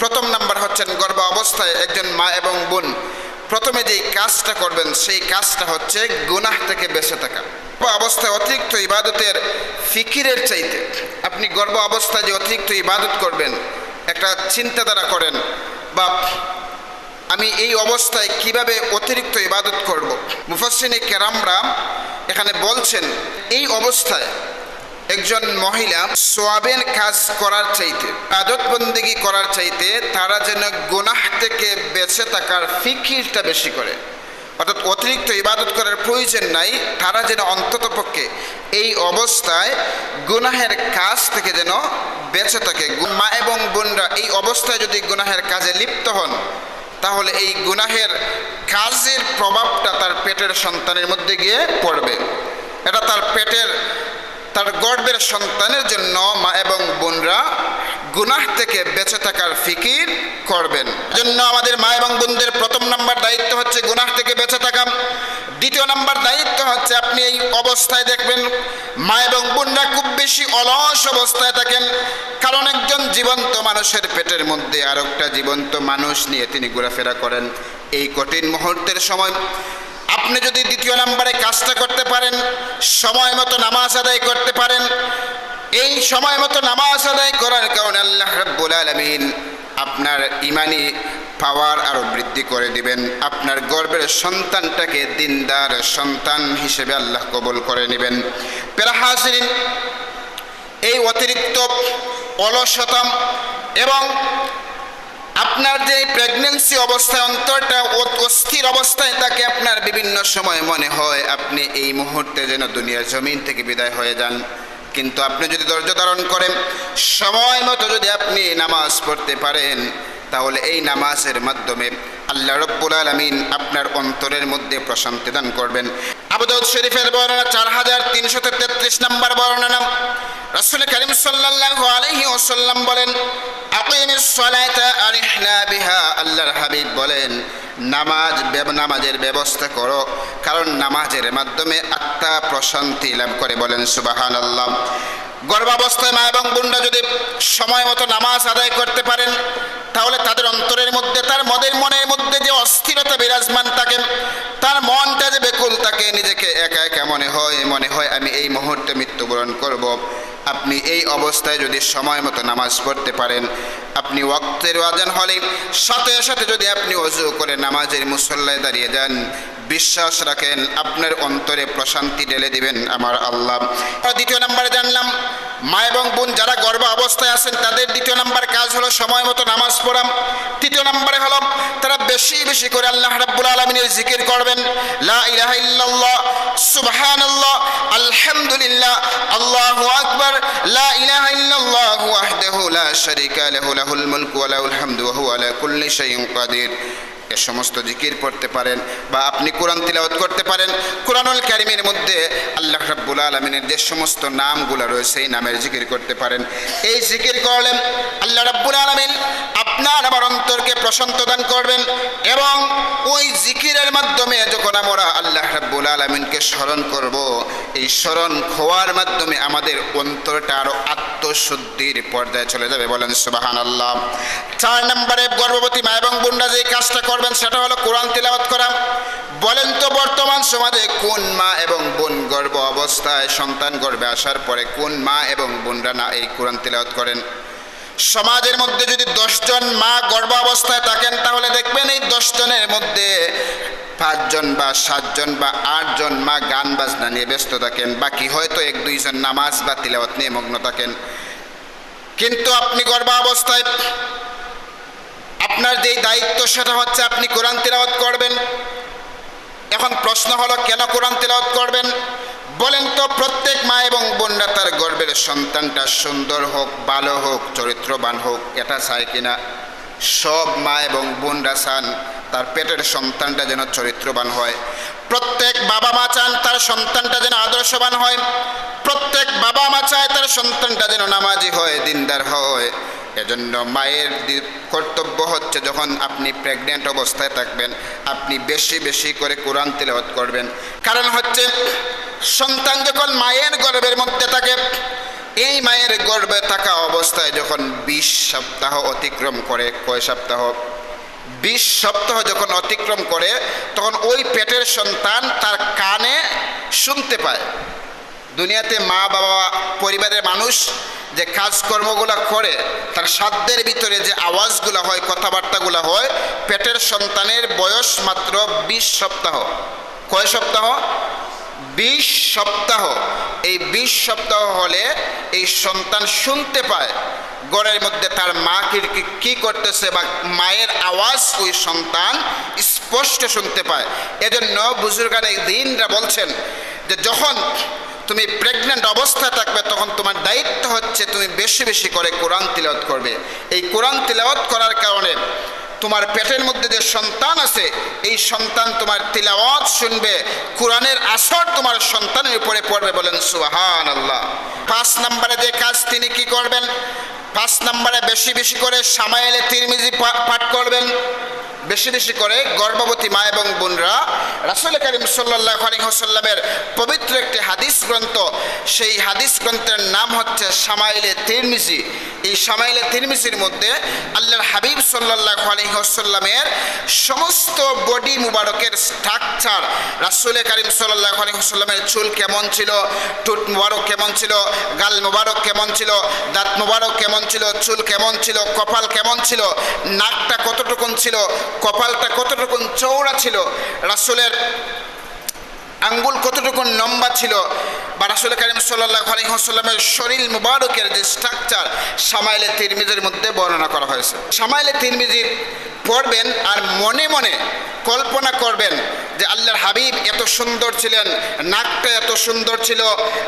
প্রথম নাম্বার হচ্ছেন গর্ভ অবস্থায় একজন মা এবং বোন। প্রথমে যেই কাজটা করবেন, সেই কাজটা হচ্ছে গুনাহ থেকে বেঁচে থাকা। গর্ভ অবস্থায় অতিরিক্ত ইবাদতের ফিকিরের চাইতে আপনি গর্ভ অবস্থায় যে অতিরিক্ত ইবাদত করবেন, একটা চিন্তাধারা করেন বা আমি এই অবস্থায় কীভাবে অতিরিক্ত ইবাদত করব? মুফাসিনী কেরামরা এখানে বলছেন, এই অবস্থায় একজন মহিলা সোয়াবের কাজ করার চাইতে আদত বন্দিগি করার চাইতে তারা যেন গুনাহ থেকে বেঁচে থাকার ফিকিরটা বেশি করে। অর্থাৎ অতিরিক্ত ইবাদত করার প্রয়োজন নাই, তারা যেন অন্তত পক্ষে এই অবস্থায় গুনাহের কাজ থেকে যেন বেঁচে থাকে। মা এবং বোনরা এই অবস্থায় যদি গুনাহের কাজে লিপ্ত হন, তাহলে এই গুনাহের কাজের প্রভাবটা তার পেটের সন্তানের মধ্যে গিয়ে পড়বে। এটা তার পেটের তার গর্বের সন্তানের জন্য মা এবং বোনরা গুনাহ থেকে বেঁচে থাকার ফিকির করবেন। জন্য আমাদের মা এবং বোনদের প্রথম নাম্বার দায়িত্ব হচ্ছে গুনাহ থেকে বেঁচে থাকা। দ্বিতীয় নাম্বার দায়িত্ব হচ্ছে আপনি এই অবস্থায় দেখবেন মা এবং বোনরা খুব বেশি অলস অবস্থায় থাকেন। কারণ একজন জীবন্ত মানুষের পেটের মধ্যে আর একটা জীবন্ত মানুষ নিয়ে তিনি ঘোরাফেরা করেন। এই কঠিন মুহূর্তের সময় আপনি যদি দ্বিতীয় নাম্বারে কাজটা করতে পারেন, সময় মতো নামাজ আদায় করতে পারেন, এই সময় মতো নামাজ আদায় করার কারণে আল্লাহ রাব্বুল আলামিন আপনার ইমানি পাওয়ার আরও বৃদ্ধি করে দিবেন। আপনার গর্বের সন্তানটাকে দিনদার সন্তান হিসেবে আল্লাহ কবুল করে নেবেন। পেরাহাসিন এই অতিরিক্ত অলসতা এবং আপনার যে প্রেগনেন্সি অবস্থায়, অন্তরটা অস্থির অবস্থায়, তাকে আপনার বিভিন্ন সময় মনে হয় আপনি এই মুহূর্তে যেন দুনিয়ার জমিন থেকে বিদায় হয়ে যান। কিন্তু আপনি যদি ধৈর্য ধারণ করেন, সময় মতো যদি আপনি নামাজ পড়তে পারেন, তাহলে এই নামাজের মাধ্যমে আল্লাহ রব্বুল আলমিন আপনার অন্তরের মধ্যে প্রশান্তি দান করবেন। আবুদাউদ শরীফের বর্ণনা চার হাজার তিনশো তেত্রিশ নম্বর বর্ণনা। রাসূল করিম সাল্লাল্লাহু আলাইহি ওয়াসাল্লাম বলেন আরিহনা বিহা আল্লাহর হাবিব বলেন, নামাজ নামাজের ব্যবস্থা করো, কারণ নামাজের মাধ্যমে আত্মা প্রশান্তি লাভ করে বলেন সুবহানাল্লাহ। গর্ভাবস্থায় মা এবং বোনরা যদি সময় মতো নামাজ আদায় করতে পারেন, তাহলে তাদের অন্তরের মধ্যে, তার মদের মনের মধ্যে যে অস্থিরতা বিরাজমান থাকে, তার মনটা যে বেকুল থাকে, নিজেকে একা একা মনে হয় মনে হয় আমি এই মুহূর্তে মৃত্যুবরণ করব। আপনি এই অবস্থায় যদি সময় মতো নামাজ পড়তে পারেন, আপনি ওয়াক্তের আজান হলে সাথে সাথে যদি আপনি অজু করে নামাজের মুসল্লায় দাঁড়িয়ে যান, বিশ্বাস রাখেন, আপনার অন্তরে প্রশান্তি ঢেলে দিবেন আমার আল্লাহ। দ্বিতীয় নম্বরে জানলাম, মা এবং বোন যারা গর্ভ অবস্থায় আছেন, তাদের দ্বিতীয় নাম্বার কাজ হলো সময় মতো নামাজ পড়া। তৃতীয় নাম্বারে হলো, তারা বেশি বেশি করে আল্লাহ রাব্বুল আলমিনের জিকির করবেন। লা ইলাহা ইল্লাল্লাহ, সুবহানাল্লাহ, আলহামদুলিল্লাহ, আল্লাহু আকবার সমস্ত জিকির করতে পারেন বা আপনি কোরআন তিলাওয়াত করতে পারেন। কোরআনুল কারিমের মধ্যে আল্লাহ রাব্বুল আলমিনের যে সমস্ত নামগুলো রয়েছে, এই নামের জিকির করতে পারেন। এই জিকির করলেন আল্লাহ রাব্বুল আলমিন। আপনার আমার অন্তরকে প্রশান্ত দান করবেন এবং ওই জিকিরের মাধ্যমে যখন আমরা আল্লাহ রাব্বুল আলমিনকে স্মরণ করব, এই স্মরণ হওয়ার মাধ্যমে আমাদের অন্তরটা আরও আত্মশুদ্ধির পর্যায়ে চলে যাবে। বলেন সুবাহান আল্লাহ চার নম্বরে গর্ভবতী মা এবং বোনরা যে কাজটা করবেন, সেটা হলো কোরআন তিলাওয়াত করা। বলেন তো, বর্তমান সমাজে কোন মা এবং বোন গর্ভ অবস্থায় সন্তান গর্ভে আসার পরে কোন মা এবং বোনরা না এই কোরআন তিলাওয়াত করেন? সমাজের মধ্যে যদি দশজন মা গর্ভ অবস্থায় থাকেন, তাহলে দেখবেন এই দশজনের মধ্যে পাঁচজন বা সাতজন বা আটজন মা গান বাজনা নিয়ে ব্যস্ত থাকেন, বাকি হয়তো এক দুইজন নামাজ বা তিলাওয়াত নিয়ে মগ্ন থাকেন। কিন্তু আপনি গর্ভাবস্থায়, আপনার যেই দায়িত্ব সেটা হচ্ছে আপনি কোরআন তিলাওয়াত করবেন। এখন প্রশ্ন হলো, কেন কোরআন তিলাওয়াত করবেন? বলেন তো, প্রত্যেক মা এবং বোনরা তার গর্বের সন্তানটা সুন্দর হোক, ভালো হোক, চরিত্রবান হোক, এটা চায় কিনা? সব মা এবং বোনরা চান তার পেটের সন্তানটা যেন চরিত্রবান হয়। প্রত্যেক বাবা মা চান তার সন্তানটা যেন আদর্শবান হয়। প্রত্যেক বাবা মা চায় তার সন্তানটা যেন নামাজি হয়, দিনদার হয়। এজন্য মায়ের কর্তব্য হচ্ছে যখন আপনি প্রেগনেন্ট অবস্থায় থাকবেন, আপনি বেশি বেশি করে কোরআন তিলাওয়াত করবেন। কারণ হচ্ছে সন্তান যখন মায়ের গর্ভের মধ্যে থাকে, এই মায়ের গর্ভে থাকা অবস্থায় যখন বিশ সপ্তাহ অতিক্রম করে, কয় সপ্তাহ? বিশ সপ্তাহ যখন অতিক্রম করে, তখন ওই পেটের সন্তান তার কানে শুনতে পায়। দুনিয়াতে মা, বাবা, পরিবারের মানুষ যে কাজকর্মগুলো করে, তার সাধ্যের ভিতরে যে আওয়াজগুলো হয়, কথাবার্তাগুলো হয়, পেটের সন্তানের বয়স মাত্র বিশ সপ্তাহ। কয় সপ্তাহ? বিশ সপ্তাহ। এই বিশ সপ্তাহ হলে এই সন্তান শুনতে পায় গড়ের মধ্যে তার মা কি করতেছে বা মায়ের আওয়াজ ওই সন্তান স্পষ্ট শুনতে পায়। এজন্য বুজুর্গান এই দিনরা বলছেন যে যখন তুমি প্রেগনেন্ট অবস্থায় থাকবে, তখন তোমার দায়িত্ব হচ্ছে তুমি বেশি বেশি করে কোরআন তিলাওয়াত করবে। এই কোরআন তিলাওয়াত করার কারণে তোমার পেটের মধ্যে যে সন্তান আছে, এই সন্তান তোমার তিলাওয়াত শুনবে, কোরআনের আসর তোমার সন্তানের উপরে পড়বে বলেন সুহান আল্লাহ পাঁচ নম্বরে যে কাজ তিনি কি করবেন? পাঁচ নম্বরে বেশি বেশি করে সামাইলে তিরমিজি পাঠ করবেন। বেশি বেশি করে গর্ভবতী মা এবং বোনরা, রাসুল করিম সাল্লাহ আলিহাসাল্লামের পবিত্র একটি হাদিস গ্রন্থ, সেই হাদিস গ্রন্থের নাম হচ্ছে সামাইলে তিরমিজি। এই সামাইলে তিরমিজির মধ্যে আল্লাহর হাবিব সাল্লাহ আলিহাসাল্লামের সমস্ত বডি মুবারকের স্ট্রাকচার, রাসুল করিম সাল্লাহ আলিহাসাল্লামের চুল কেমন ছিল টুট মুবারক কেমন ছিল, গাল মুবারক কেমন ছিল, দাঁত মুবারক কেমন ছিল, চুল কেমন ছিল, কপাল কেমন ছিল, নাকটা কতটুকুন ছিল কপালটা কতটুকুন চৌড়া ছিল, রাসুলের আঙ্গুল কতটুকু লম্বা ছিল বা রাসুল করিম সাল্লাহ আলহিহাস্লামের শরীর মুবারকের যে স্ট্রাকচার সামাইলে তিরমিজির মধ্যে বর্ণনা করা হয়েছে। সামাইলে তিরমিজির পড়বেন আর মনে মনে কল্পনা করবেন যে আল্লাহর হাবিব এত সুন্দর ছিলেন, নাকটা এত সুন্দর ছিল,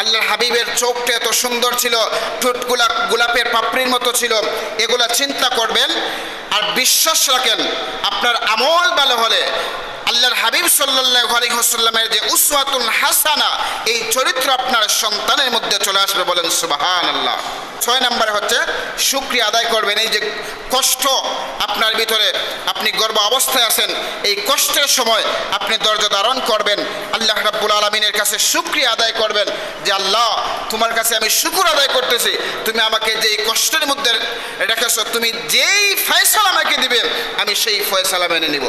আল্লাহর হাবিবের চোখটা এত সুন্দর ছিল, ঠোঁটগুলা গোলাপের পাপড়ির মতো ছিল, এগুলা চিন্তা করবেন বিশ্বাস রাখেন, আপনার আমল ভালো হলে আল্লাহর হাবিব সাল্লাহ আলহিহসাল্লামের যে উসওয়াতুল হাসানা, এই চরিত্র আপনার সন্তানের মধ্যে চলে আসবে বলেন সুবাহান আল্লাহ ছয় নম্বরে হচ্ছে, শুক্রিয়া আদায় করবেন। এই যে কষ্ট আপনার ভিতরে, আপনি গর্ব অবস্থায় আছেন, এই কষ্টের সময় আপনি ধৈর্য ধারণ করবেন। আল্লাহ রাব্বুল আলমিনের কাছে শুক্রিয়া আদায় করবেন যে, আল্লাহ, তোমার কাছে আমি শুকুর আদায় করতেছি। তুমি আমাকে যেই কষ্টের মধ্যে রেখেছো, তুমি যেই ফয়সালা আমাকে দিবে, আমি সেই ফয়সালা মেনে নিব।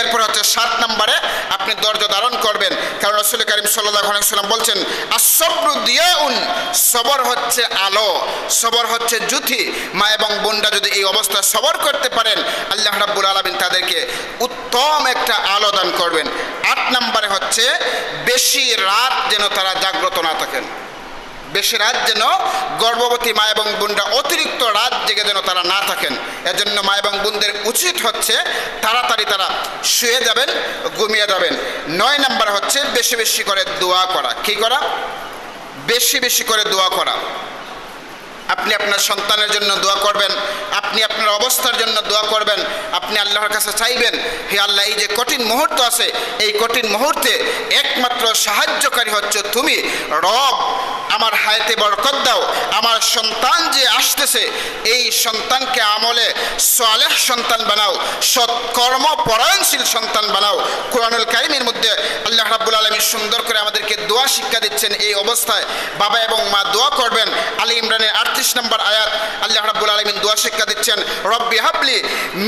এরপর হচ্ছে সাত নম্বরে আপনি ধৈর্য ধারণ করবেন। কারণ রসুল করিম সাল্লাহ সাল্লাম বলছেন আসব্রু দিয়াউন সবর হচ্ছে আলো। সবর হচ্ছে জুথি মা এবং বোনরা যদি এই অবস্থায় সবর করতে পারেন, আল্লাহ রাব্বুল আলমিন তাদেরকে উত্তম একটা আলো দান করবেন। আট নম্বরে হচ্ছে, বেশি রাত যেন তারা জাগ্রত না থাকেন। বেশি রাত যেন গর্ভবতী মা এবং বোনরা অতিরিক্ত রাত জেগে যেন তারা না থাকেন। এজন্য মা এবং বোনদের উচিত হচ্ছে তাড়াতাড়ি তারা শুয়ে যাবেন, ঘুমিয়ে যাবেন। নয় নাম্বার হচ্ছে, বেশি বেশি করে দোয়া করা। কি করা? বেশি বেশি করে দোয়া করা। আপনি আপনার সন্তানের জন্য দোয়া করবেন, আপনি আপনার অবস্থার জন্য দোয়া করবেন, আপনি আল্লাহর কাছে চাইবেন, হে আল্লাহ, এই যে কঠিন মুহূর্ত আছে, এই কঠিন মুহূর্তে একমাত্র সাহায্যকারী হচ্ছে তুমি, রব। আমার হায়াতে বরকত দাও। আমার সন্তান যে আসতেছে, এই সন্তানকে আমলে সালেহ সন্তান বানাও, সৎকর্ম পরায়ণশীল সন্তান বানাও। কোরআনুল কারিমের মধ্যে আল্লাহ রাব্বুল আলমী সুন্দর করে আমাদেরকে দোয়া শিক্ষা দিচ্ছেন এই অবস্থায়। বাবা এবং মা দোয়া করবেন। আলী ইমরানের আটত্রিশ নম্বর আয়াত, আল্লাহ রাব্বুল আলমিন দোয়া শিক্ষা দিচ্ছেন, রব্বি হাবলি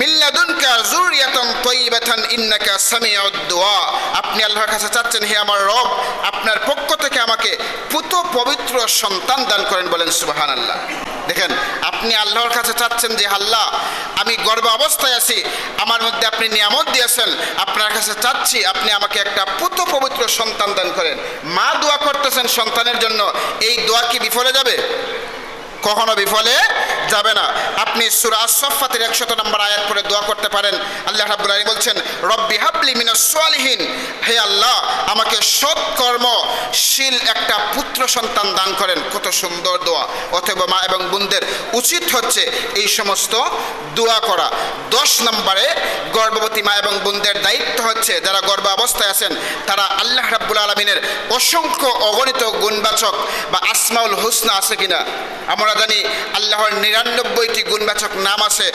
মিল্লাদুনকা জুরিয়াতান তয়্যিবাতান ইন্নাকা সামিউদ দোয়া। আপনি আল্লাহর কাছে চাচ্ছেন, হে আমার রব, আপনার পক্ষ থেকে আমাকে পুত পবিত্র সন্তান দান করেন বলেন সুবাহান আল্লাহ দেখেন, আপনি আল্লাহর কাছে চাচ্ছেন যে, আল্লাহ, আমি গর্ব অবস্থায় আছি, আমার মধ্যে আপনি নিয়ামত দিয়েছেন, আপনার কাছে চাচ্ছি, আপনি আমাকে একটা পুত পবিত্র সন্তান দান করেন। মা দোয়া করতেছেন সন্তানের জন্য, এই দোয়া কি বিফলে যাবে? কখনো বিফলে যাবে না। আপনি সুরা সফাতের একশত নম্বর আয়াত করে দোয়া করতে পারেন। আল্লাহ রাব্বুল আলামিন বলছেন, রব্বি হাবলি মিনাস সালিহিন। হে আল্লাহ, আমাকে সৎকর্মশীল একটা পুত্র সন্তান দান করেন। কত সুন্দর দোয়া। অথবা মা এবং বোনদের উচিত হচ্ছে এই সমস্ত দোয়া করা। দশ নম্বরে গর্ভবতী মা এবং বোনদের দায়িত্ব হচ্ছে, যারা গর্ভ অবস্থায় আছেন, তারা আল্লাহ রাব্বুল আলমিনের অসংখ্য অগণিত গুণবাচক বা আসমাউল হুসনা আছে কিনা? আমরা জানি আল্লাহর নিরানব্বইটি গুণবাচক নাম আছে।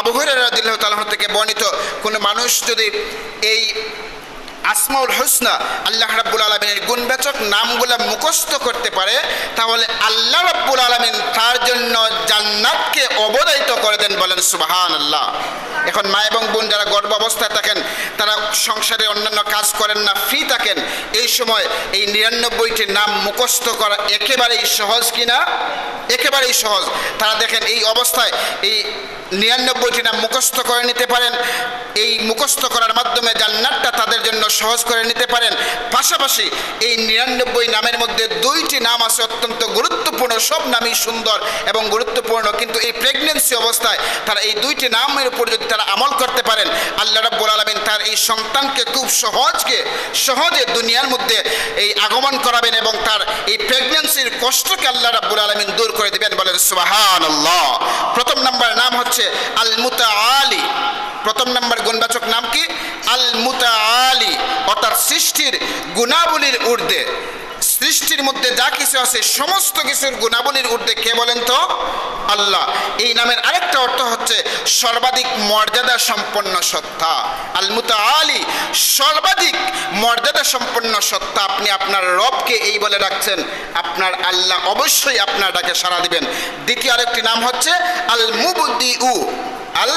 আবু হুরায়রা রাদিয়াল্লাহু তাআলা থেকে বর্ণিত, কোন মানুষ যদি এই আসমাউল হোসনা, আল্লাহ রাব্বুল আলমিনের গুণবাচক নামগুলো মুখস্থ করতে পারে, তাহলে আল্লাহ রাব্বুল আলমিন তার জন্য করে দেন বলেন সুবাহান আল্লাহ এখন মা এবং বোন যারা গর্ভ অবস্থায় থাকেন, তারা সংসারে অন্যান্য কাজ করেন না ফ্রি থাকেন। এই সময় এই নিরানব্বইটি নাম মুখস্থ করা একেবারেই সহজ কিনা? একেবারেই সহজ। তারা দেখেন এই অবস্থায় এই নিরানব্বইটি নাম মুখস্থ করে নিতে পারেন। এই মুখস্থ করার মাধ্যমে জান্নাতটা তাদের জন্য সহজ করে নিতে পারেন। পাশাপাশি এই নিরানব্বই নামের মধ্যে দুইটি নাম আছে অত্যন্ত গুরুত্বপূর্ণ, সব নামই সুন্দর এবং গুরুত্বপূর্ণ, কিন্তু এই প্রেগনেন্সি অবস্থায় তারা এই দুইটি নামের উপর যদি তারা আমল করতে পারেন, আল্লাহ রাব্বুল আলমিন তার এই সন্তানকে খুব সহজকে সহজে দুনিয়ার মধ্যে এই আগমন করাবেন এবং তার এই প্রেগনেন্সির কষ্টকে আল্লাহ রাব্বুল আলমিন দূর করে দিবেন বলেন সুবাহান প্রথম নাম্বার নাম হচ্ছে আল মুতা প্রথম নাম্বার গুণবাচক নাম কি? আল মুতা আলী অর্থাৎ সৃষ্টির গুণাবলীর ঊর্ধ্বে। সৃষ্টির মধ্যে যা কিছু আছে, সমস্ত কিছুর গুণাবলীর ঊর্ধ্বে কে বলেন তো? আল্লাহ। এই নামের আরেকটা অর্থ হচ্ছে সর্বাধিক মর্যাদা সম্পন্ন সত্তা। আল মুতা আলী সর্বাধিক মর্যাদা সম্পন্ন সত্তা। আপনি আপনার রবকে এই বলে রাখছেন আপনার আল্লাহ অবশ্যই আপনার ডাকে সাড়া দিবেন। দ্বিতীয় আরেকটি নাম হচ্ছে আল মুবদি উ আল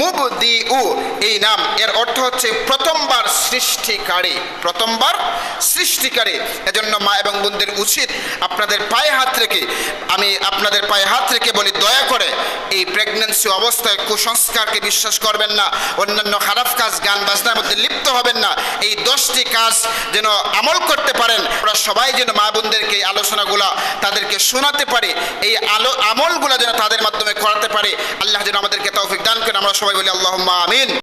মুবদি উ এই নাম, এর অর্থ হচ্ছে প্রথমবার সৃষ্টিকারী প্রথমবার সৃষ্টিকারী। এজন্য মা এবং বোনদের উচিত আপনাদের পায়ে হাত রেখে, আমি আপনাদের পায়ে হাত রেখে বলি প্রেগনেন্সি অবস্থায় কুসংস্কারকে বিশ্বাস করবেন না, অন্যান্য খারাপ কাজ, গান বাজনার মধ্যে লিপ্ত হবেন না। এই দশটি কাজ যেন আমল করতে পারেন, আমরা সবাই যেন মা বোনদেরকে এই আলোচনাগুলো তাদেরকে শোনাতে পারি, এই আলো আমলগুলো যেন তাদের মাধ্যমে করাতে পারে। আল্লাহ যেন আমাদেরকে তৌফিক দান করেন, আমরা সবাই বলি আল্লাহ আমিন।